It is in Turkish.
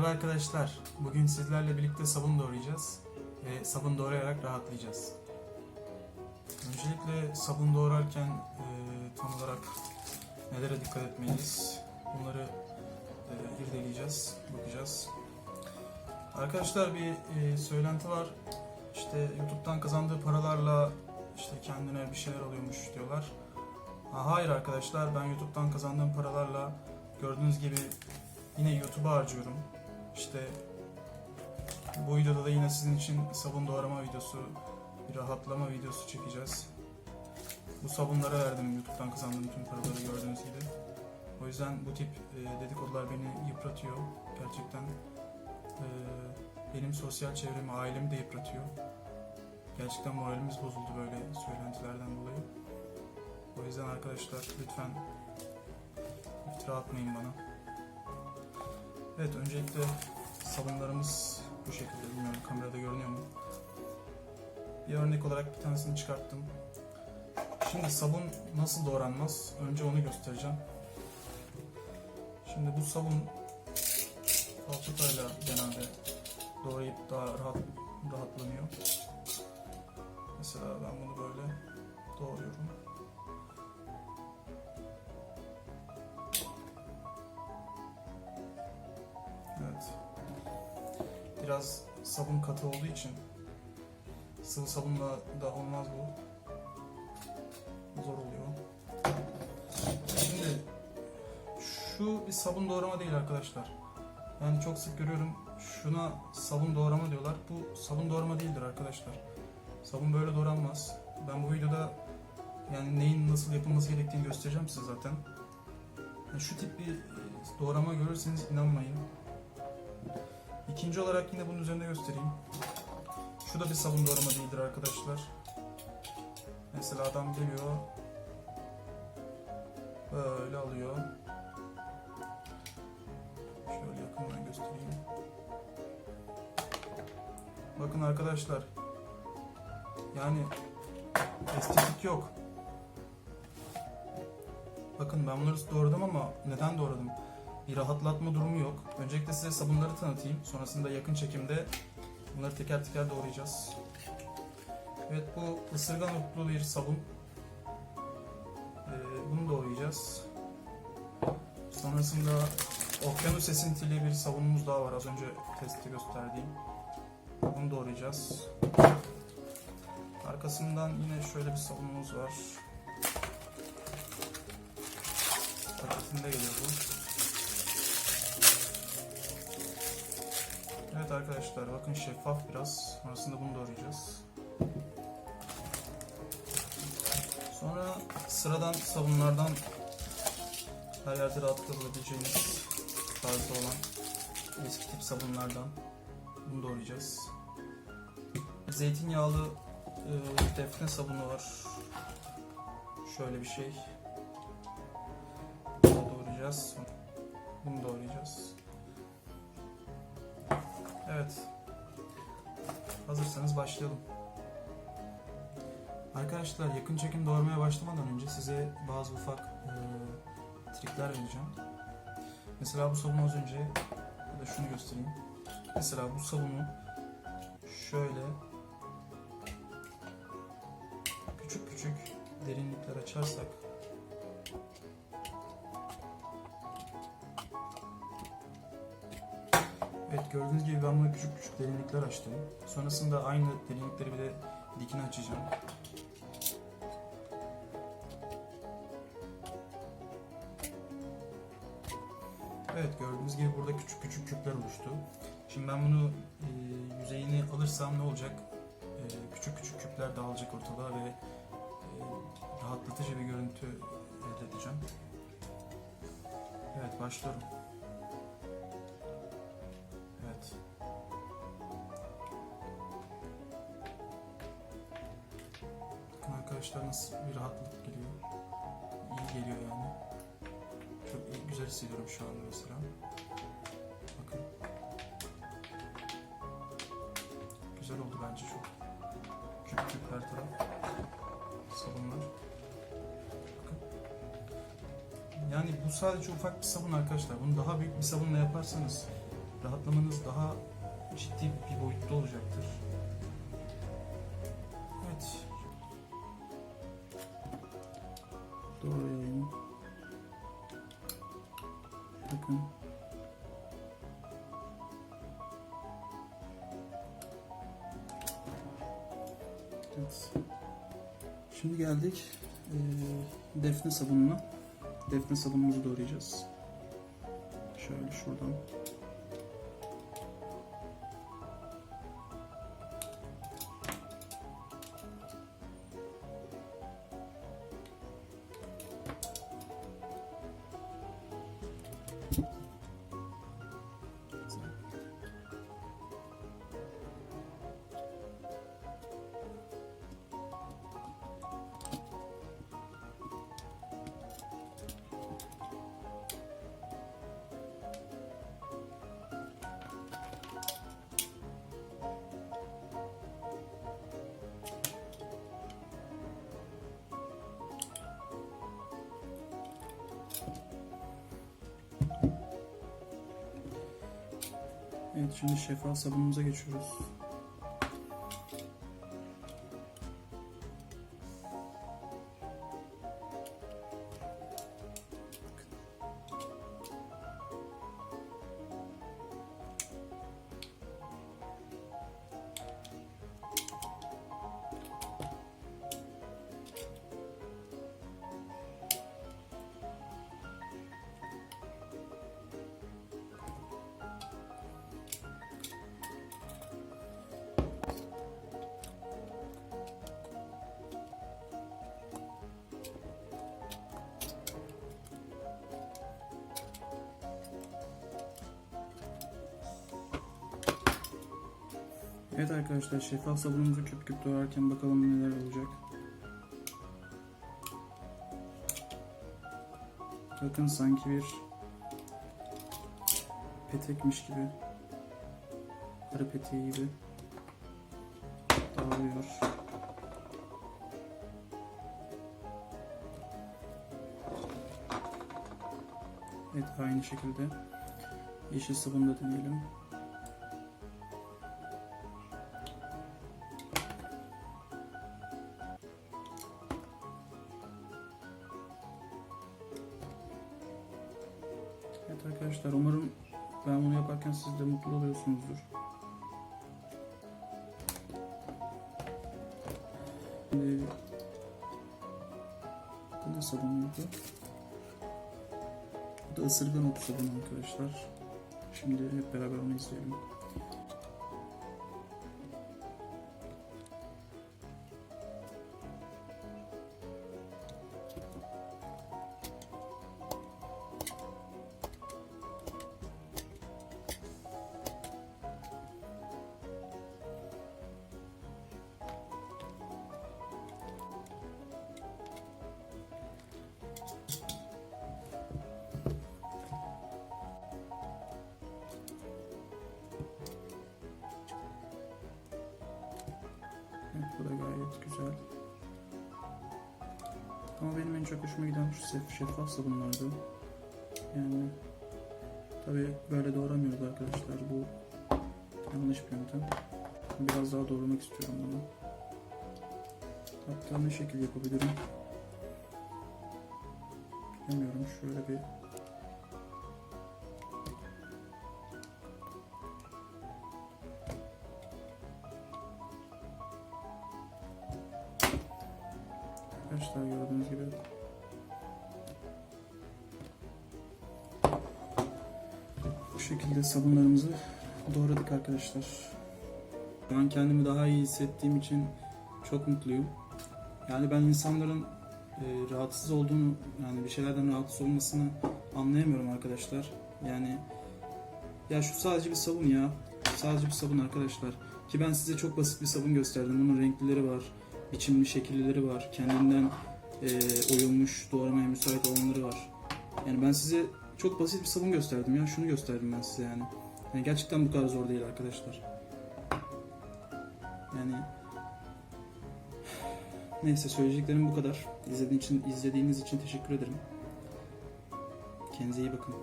Merhaba arkadaşlar. Bugün sizlerle birlikte sabun doğrayacağız ve sabun doğrayarak rahatlayacağız. Öncelikle sabun doğrarken e, tam olarak nelere dikkat etmeliyiz? Bunları e, irdeleyeceğiz, bakacağız. Arkadaşlar bir e, söylenti var. İşte YouTube'dan kazandığı paralarla işte kendine bir şeyler alıyormuş diyorlar. Ha, hayır arkadaşlar ben YouTube'dan kazandığım paralarla gördüğünüz gibi yine YouTube'a harcıyorum. İşte bu videoda da yine sizin için sabun doğrama videosu, bir rahatlama videosu çekeceğiz. Bu sabunlara verdim YouTube'dan kazandığım tüm paraları gördüğünüz gibi. O yüzden bu tip e, dedikodular beni yıpratıyor. Gerçekten e, benim sosyal çevremi, ailemi de yıpratıyor. Gerçekten moralimiz bozuldu böyle söylentilerden dolayı. O yüzden arkadaşlar lütfen iftira atmayın bana. Evet öncelikle sabunlarımız bu şekilde bilmiyorum kamerada görünüyor mu? Bir örnek olarak bir tanesini çıkarttım. Şimdi sabun nasıl doğranmaz? Önce onu göstereceğim. Şimdi bu sabun falçatayla genelde doğrayıp daha rahat rahatlanıyor. Mesela ben bunu böyle doğruyorum. Sabun katı olduğu için sıvı sabunla da olmaz bu. Zor oluyor. Şimdi şu bir sabun doğrama değil arkadaşlar. Yani çok sık görüyorum şuna sabun doğrama diyorlar. Bu sabun doğrama değildir arkadaşlar. Sabun böyle doğranmaz. Ben bu videoda yani neyin nasıl yapılması gerektiğini göstereceğim size zaten. Yani şu tip bir e, doğrama görürseniz inanmayın. İkinci olarak yine bunun üzerinde göstereyim. Şu da bir sabun doğrama değildir arkadaşlar. Mesela adam geliyor. Böyle alıyor. Şöyle yakından göstereyim. Bakın arkadaşlar. Yani estetik yok. Bakın ben bunları doğradım ama neden doğradım? Bir rahatlatma durumu yok. Öncelikle size sabunları tanıtayım. Sonrasında yakın çekimde bunları teker teker doğrayacağız. Evet bu ısırgan otlu bir sabun. Ee, bunu doğrayacağız. Sonrasında okyanus esintili bir sabunumuz daha var. Az önce testte gösterdiğim. Bunu doğrayacağız. Arkasından yine şöyle bir sabunumuz var. Paketinde geliyor bu. Arkadaşlar bakın şeffaf biraz. Sonrasında bunu doğrayacağız. Sonra sıradan sabunlardan her yerde rahatlıkla bulabileceğiniz tarzda olan eski tip sabunlardan bunu doğrayacağız. Zeytinyağlı e, defne sabunu var. Şöyle bir şey. Bunu doğrayacağız. Bunu doğrayacağız. Hazırsanız başlayalım. Arkadaşlar yakın çekim doğurmaya başlamadan önce size bazı ufak e, trikler vereceğim. Mesela bu sabunu az önce ya da şunu göstereyim. Mesela bu sabunu şöyle küçük küçük derinlikler açarsak gördüğünüz gibi ben bunu küçük küçük derinlikler açtım. Sonrasında aynı derinlikleri bir de dikine açacağım. Evet gördüğünüz gibi burada küçük küçük küpler oluştu. Şimdi ben bunu e, yüzeyini alırsam ne olacak? E, küçük küçük küpler dağılacak ortalığa ve e, rahatlatıcı bir görüntü elde edeceğim. Evet başlıyorum. Arkadaşlar nasıl bir rahatlık geliyor. İyi geliyor yani. Çok iyi, güzel hissediyorum şu anda mesela. Bakın. Güzel oldu bence çok. Küp küp her taraf. Sabunlar. Yani bu sadece ufak bir sabun arkadaşlar. Bunu daha büyük bir sabunla yaparsanız rahatlamanız daha ciddi bir boyutta olacaktır. Doğrayayım. Bakın. Evet. Şimdi geldik eee, defne sabununa. Defne sabunumuzu doğrayacağız. Şöyle şuradan. Evet şimdi şeffaf sabunumuza geçiyoruz. Evet arkadaşlar şeffaf sabunumuzu küp küp doğrarken bakalım neler olacak. Bakın sanki bir petekmiş gibi. Arı peteği gibi dağılıyor. Evet aynı şekilde yeşil sabunu da deneyelim. Siz de mutlu oluyorsunuzdur. Şimdi bu da sabunuydu. Bu da ısırgan otu sabunu arkadaşlar. Şimdi hep beraber onu izleyelim. Ama benim en çok hoşuma giden şu şef- şeffaf sabunlardı. Yani tabi böyle doğramıyoruz arkadaşlar. Bu yanlış bir yöntem. Biraz daha doğramak istiyorum bunu. Hatta ne şekilde yapabilirim? Bilmiyorum. Şöyle bir Arkadaşlar gördüğünüz gibi bu şekilde sabunlarımızı doğradık arkadaşlar. Şu an kendimi daha iyi hissettiğim için çok mutluyum. Yani ben insanların e, rahatsız olduğunu yani bir şeylerden rahatsız olmasını anlayamıyorum arkadaşlar. Yani ya şu sadece bir sabun ya. Sadece bir sabun arkadaşlar. Ki ben size çok basit bir sabun gösterdim. Bunun renklileri var biçimli şekilleri var. Kendinden e, oyulmuş, doğramaya müsait olanları var. Yani ben size çok basit bir sabun gösterdim ya. Şunu gösterdim ben size yani. Yani gerçekten bu kadar zor değil arkadaşlar. Yani neyse söyleyeceklerim bu kadar. İzlediğiniz için, izlediğiniz için teşekkür ederim. Kendinize iyi bakın.